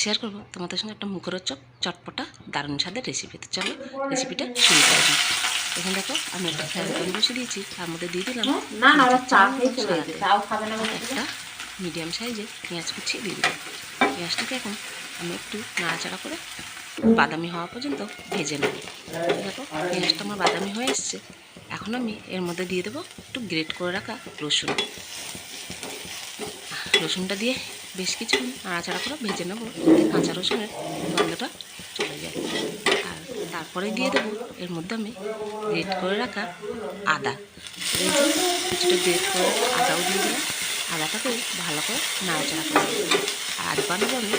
Share করব। তোমাদের সঙ্গে একটা মুখরোচক চটপটা দারুণ স্বাদের রেসিপি তো। চলো রেসিপিটা শুরু করা যাক। এখানে দেখো আমি একটা ফ্রাই প্যান বসে দিয়েছি। তার মধ্যে দিয়ে দিলাম একটা মিডিয়াম সাইজে পেঁয়াজ কুচিয়ে দিয়ে দিলাম। পেঁয়াজটাকে এখন আমি একটু নাড়াচাড়া করে বাদামি হওয়া পর্যন্ত ভেজে নেব। দেখো পেঁয়াজটা আমার বাদামি হয়ে এসছে। এখন আমি এর মধ্যে দিয়ে দেবো একটু গ্রেট করে রাখা রসুন। রসুনটা দিয়ে বেশ কিছু নাড়াচাড়া করে ভেজে নেব। কাঁচা রসুনের গন্ধটা চলে যায় আর তারপরে দিয়ে দেবো এর মধ্যে আমি গ্রেট করে রাখা আদা। কিছুটা গ্রেট করে আদাও দিয়ে দিলাম। আদাটাকে ভালো করে নাড়াচাড়া করে আর বানাবো আমি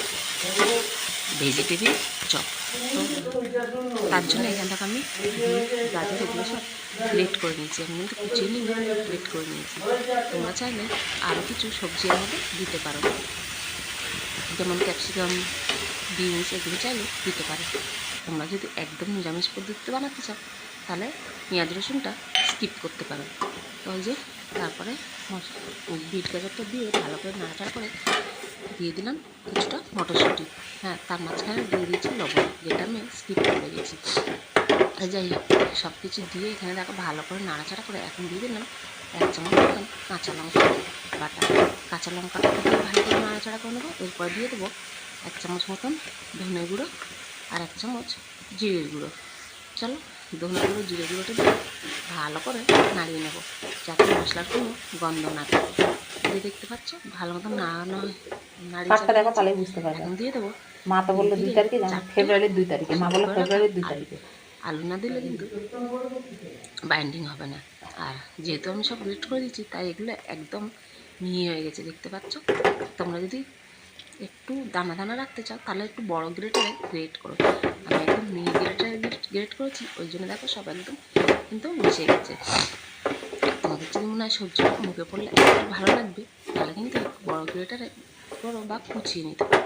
ভেজিটেবিল চপ। তো তার জন্য এখানটাকে আমি গাজর এগুলো সব গ্রেট করে নিয়েছি। আমি কিন্তু কুচিয়ে নিয়ে গ্রেট করে নিয়েছি। তোমরা চাইলে আরও কিছু সবজি মধ্যে দিতে পারো। যেমন ক্যাপসিকাম বিনস এগুলো চাইলে দিতে পারে। তোমরা যদি একদম নিরামিষ পদ্ধতিতে বানাতে চাও, তাহলে পেঁয়াজ রসুনটা স্কিপ করতে পারো। তো ওই যে, তারপরে বিট গাজরটা দিয়ে ভালো করে নাড়াচাড়া করে দিয়ে দিলাম কিছুটা মটরশুঁটি। হ্যাঁ তার মাঝখানে দিয়ে দিয়েছি লবণ, যেটা আমি স্কিপ করে গেছি। যাই হোক সব কিছু দিয়ে এখানে দেখো ভালো করে নাড়াচাড়া করে এখন দিয়ে দিলাম এক চামচ কাঁচা লঙ্কা বাটা। কাঁচা লঙ্কাটা দিয়ে ভালো করে নাড়াচাড়া করে নেব। এরপর দিয়ে দেবো এক চামচ মতন ধনে গুঁড়ো আর এক চামচ জিরে গুঁড়ো। চলো ধনে গুঁড়ো জিরে গুঁড়োটা দিয়ে ভালো করে নাড়িয়ে নেব যাতে মশলার কোনো গন্ধ না থাকে। এই দেখতে পাচ্ছ ভালো মতো নাড়ানো নাড়িয়ে দেখো তাহলে বুঝতে পারবে। এখন দিয়ে দেবো মা তো বলল দুই তারিখে জানো ফেব্রুয়ারির দুই তারিখে। মা বলল ফেব্রুয়ারির দুই তারিখে। আলু না দিলে কিন্তু বাইন্ডিং হবে না। আর যেহেতু আমি সব গ্রেট করে দিচ্ছি তাই এগুলো একদম মিহি হয়ে গেছে, দেখতে পাচ্ছ? তোমরা যদি একটু দানা দানা রাখতে চাও, তাহলে একটু বড় গ্রেটারে গ্রেট করো। আমি একদম মিহি গ্রেটারে গ্রেট করেছি, ওই জন্য দেখো সব একদম কিন্তু মিশে গেছে। তোমাদের যদি মনে হয় সবজি মুখে পড়লে একটু ভালো লাগবে, তাহলে কিন্তু বড় গ্রেটারে করো বা কুচিয়ে নিতে পারো।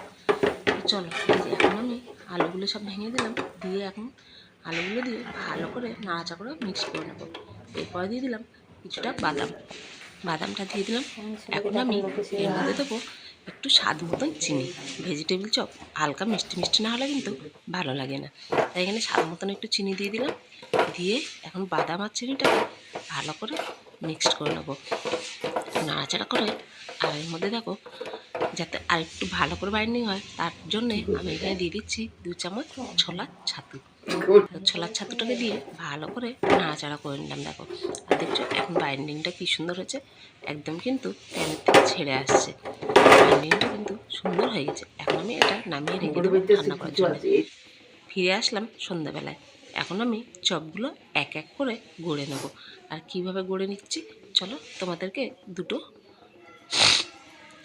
চলো যে এখন আমি আলুগুলো সব ভেঙে দিলাম, দিয়ে এখন আলুগুলো দিয়ে ভালো করে নাড়াচা করে মিক্স করে নেব। এরপরে দিয়ে দিলাম কিছুটা বাদাম। বাদামটা দিয়ে দিলাম। এখন আমি এর মধ্যে দেবো একটু স্বাদ মতন চিনি ভেজিটেবিল চপ হালকা মিষ্টি মিষ্টি না হলে কিন্তু ভালো লাগে না। তাই এখানে স্বাদ মতন একটু চিনি দিয়ে দিলাম দিয়ে এখন বাদাম আর চিনিটাকে ভালো করে মিক্সড করে নেব। নাড়াচাড়া করে আর এর মধ্যে দেখো যাতে আর একটু ভালো করে বাইন্ডিং হয় তার জন্যে আমি এখানে দিয়ে দিচ্ছি দু চামচ ছোলার ছাতু। ছোলার ছাতুটাকে দিয়ে ভালো করে নাড়াচাড়া করে নিলাম দেখো। আর দেখছ এখন বাইন্ডিংটা কি সুন্দর হয়েছে? একদম কিন্তু প্যানের থেকে ছেড়ে আসছে। বাইন্ডিংটা কিন্তু সুন্দর হয়ে গেছে। এখন আমি এটা নামিয়ে রেখে দেবো রান্না করার জন্য। ফিরে আসলাম সন্ধ্যাবেলায়। এখন আমি চপগুলো এক এক করে গড়ে নেব। আর কীভাবে গড়ে নিচ্ছি? চলো তোমাদেরকে দুটো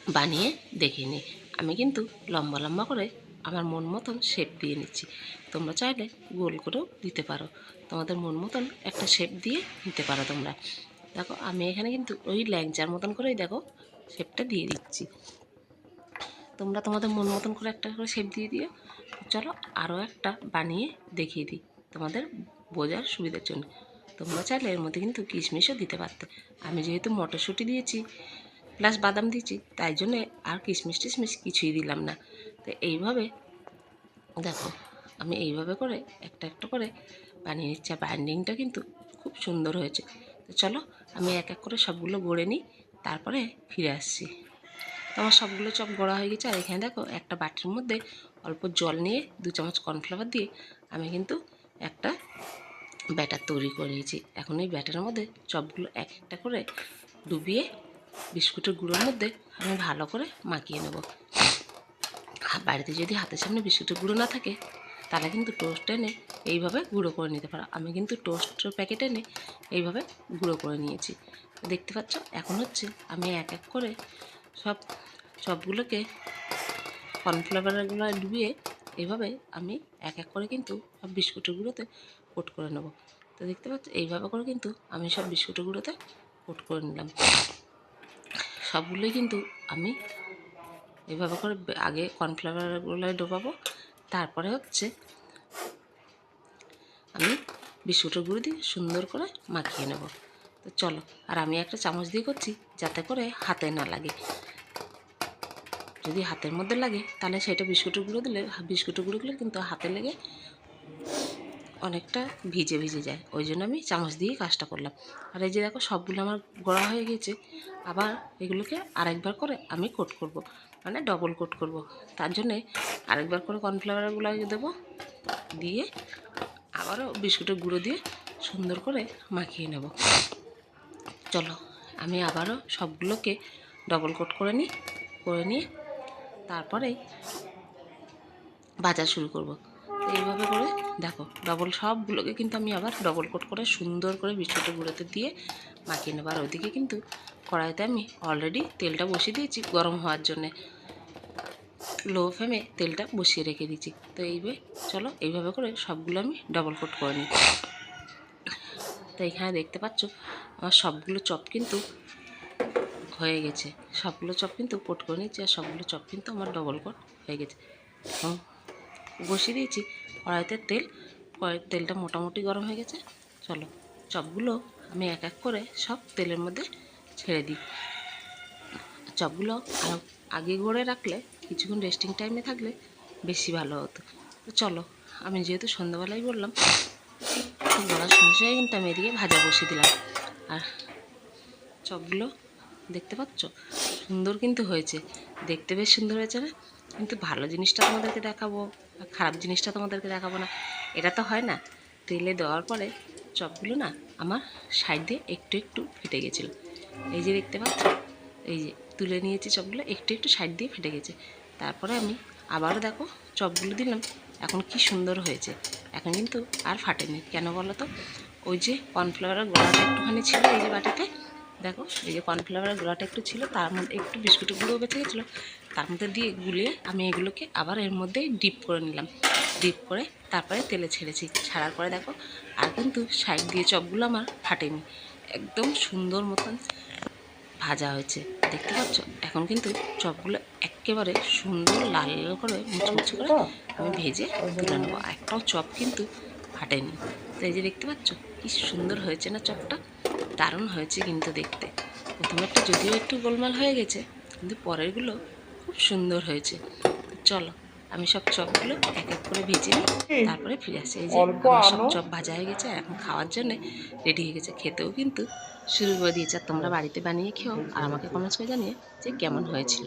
বানিয়ে দেখিয়ে নিই। আমি কিন্তু লম্বা লম্বা করে আমার মন মতন শেপ দিয়ে নিচ্ছি। তোমরা চাইলে গোল করেও দিতে পারো। তোমাদের মন মতন একটা শেপ দিয়ে নিতে পারো তোমরা। দেখো, আমি এখানে কিন্তু ওই ল্যাংচার মতন করেই দেখো শেপটা দিয়ে দিচ্ছি। তোমরা তোমাদের মন মতন করে একটা করে শেপ দিয়ে দিও। চলো আরও একটা বানিয়ে দেখিয়ে দিই তোমাদের বোঝার সুবিধার জন্য। তোমরা চাইলে এর মধ্যে কিন্তু কিশমিশও দিতে পারতে। আমি যেহেতু মটরশুঁটি দিয়েছি প্লাস বাদাম দিয়েছি, তাই জন্যে আর কিশমিশ টিশমিশ কিছুই দিলাম না। তো এইভাবে দেখো। আমি এইভাবে করে একটা একটা করে বানিয়ে নিচ্ছি। আর বাইন্ডিংটা কিন্তু খুব সুন্দর হয়েছে। তো চলো আমি এক এক করে সবগুলো গড়ে নিই তারপরে ফিরে আসছি। তো আমার সবগুলো চপ গড়া হয়ে গেছে। আর এখানে দেখো একটা বাটির মধ্যে অল্প জল নিয়ে দু চামচ কর্নফ্লাওয়ার দিয়ে আমি কিন্তু একটা ব্যাটার তৈরি করে নিয়েছি। এখন এই ব্যাটারের মধ্যে চপগুলো এক একটা করে ডুবিয়ে বিস্কুটের গুঁড়োর মধ্যে আমি ভালো করে মাখিয়ে নেব। বাড়িতে যদি হাতের সামনে বিস্কুটের গুঁড়ো না থাকে, তাহলে কিন্তু টোস্ট এনে এইভাবে গুঁড়ো করে নিতে পারো। আমি কিন্তু টোস্টের প্যাকেট এনে এইভাবে গুঁড়ো করে নিয়েছি। দেখতে পাচ্ছ? এখন হচ্ছে আমি এক এক করে সব, সবগুলোকে কর্নফ্লাওয়ারগুলো ডুবিয়ে এইভাবে আমি এক এক করে কিন্তু সব বিস্কুটের গুঁড়োতে কোট করে নেব। তো দেখতে পাচ্ছ? এইভাবে করে কিন্তু আমি সব বিস্কুটের গুঁড়োতে কোট করে নিলাম। সবগুলোই কিন্তু আমি এভাবে করে আগে কর্নফ্লাওয়ারগুলো ডোবাবো। তারপরে হচ্ছে আমি বিস্কুটের গুঁড়ো দিয়ে সুন্দর করে মাখিয়ে নেব। তো চলো, আর আমি একটা চামচ দিয়ে করছি যাতে করে হাতে না লাগে। যদি হাতের মধ্যে লাগে, তাহলে সেটা বিস্কুটের গুঁড়ো দিলে বিস্কুটের গুঁড়ো দিলে কিন্তু হাতে লেগে অনেকটা ভিজে ভিজে যায়। ওই জন্য আমি চামচ দিয়ে কাজটা করলাম। আর এই যে দেখো, সবগুলো আমার গড়া হয়ে গেছে। আবার এগুলোকে আরেকবার করে আমি কোট করব। মানে ডবল কোট করব। তার জন্যে আরেকবার করে কর্নফ্লাওয়ারগুলো দেবো, দিয়ে আবারও বিস্কুটের গুঁড়ো দিয়ে সুন্দর করে মাখিয়ে নেব। চলো, আমি আবারও সবগুলোকে ডবল কোট করে নিই, করে নিয়ে তারপরেই বাজার শুরু করব। এইভাবে করে দেখো ডবল সবগুলোকে কিন্তু আমি আবার ডবল কোট করে সুন্দর করে বিস্কুটের গুঁড়োতে দিয়ে মাখিয়ে নেব। আর ওইদিকে কিন্তু কড়াইতে আমি অলরেডি তেলটা বসিয়ে দিয়েছি গরম হওয়ার জন্যে। লো ফ্লেমে তেলটা বসিয়ে রেখে দিয়েছি। তো এইভাবে, চলো এইভাবে করে সবগুলো আমি ডবল কোট করে নিই তো এখানে দেখতে পাচ্ছ, আমার সবগুলো চপ কিন্তু হয়ে গেছে। সবগুলো চপ কিন্তু কোট করে নিচ্ছি আর সবগুলো চপ কিন্তু আমার ডবল কোট হয়ে গেছে। বসিয়ে দিয়েছি। কড়াইতে তেল তেলটা মোটামুটি গরম হয়ে গেছে। চলো, চপগুলো আমি এক এক করে সব তেলের মধ্যে ছেড়ে দিই। চপগুলো আগে গড়ে রাখলে কিছুক্ষণ রেস্টিং টাইমে থাকলে বেশি ভালো হতো। তো চলো, আমি যেহেতু সন্ধ্যাবেলায় বললাম সঙ্গে সঙ্গে কিন্তু আমি এদিকে ভাজা বসিয়ে দিলাম। আর চপগুলো দেখতে পাচ্ছ? সুন্দর কিন্তু হয়েছে। দেখতে বেশ সুন্দর হয়েছে না? কিন্তু ভালো জিনিসটা তোমাদেরকে দেখাবো খারাপ জিনিসটা তোমাদেরকে দেখাবো না। এটা তো হয় না, তেলে দেওয়ার পরে চপগুলো না আমার সাইড দিয়ে একটু একটু ফেটে গেছিল। এই যে দেখতে পাচ্ছ, এই যে তুলে নিয়েছি চপগুলো, একটু একটু সাইড দিয়ে ফেটে গেছে। তারপরে আমি আবারও দেখো চপগুলো দিলাম, এখন কি সুন্দর হয়েছে। এখন কিন্তু আর ফাটেনি, কেন বলো তো? ওই যে কর্নফ্লাওয়ারের গোড়াটা একটুখানি ছিল এই যে বাটিতে দেখো, এই যে কর্নফ্লাওয়ারের গোড়াটা একটু ছিল, তার মধ্যে একটু বিস্কুটের গুঁড়ো বেঁচে গেছিল, তার মধ্যে দিয়ে গুলিয়ে আমি এগুলোকে আবার এর মধ্যে ডিপ করে নিলাম। ডিপ করে তারপরে তেলে ছেড়েছি। ছাড়ার পরে দেখো, আর কিন্তু সাইড দিয়ে চপগুলো আমার ফাটেনি। একদম সুন্দর মতন ভাজা হয়েছে। দেখতে পাচ্ছ? এখন কিন্তু চপগুলো একেবারে সুন্দর লাল লাল করে মুচমুচে করে আমি ভেজে তুলে নেব। একটাও চপ কিন্তু ফাটেনি। তো এই যে দেখতে পাচ্ছ? কি সুন্দর হয়েছে না চপটা? দারুণ হয়েছে কিন্তু দেখতে। প্রথমেরটা যদিও একটু গোলমাল হয়ে গেছে কিন্তু পরেরগুলো খুব সুন্দর হয়েছে। চলো আমি সব চপগুলো এক এক করে ভেজে নিই তারপরে ফিরে আসি। এই যে আমার সব চপ ভাজা হয়ে গেছে আর এখন খাওয়ার জন্যে রেডি হয়ে গেছে। খেতেও কিন্তু শুরু করে দিয়েছে। আর তোমরা বাড়িতে বানিয়ে খেও আর আমাকে কমেন্টস করে জানিয়ে যে কেমন হয়েছিল।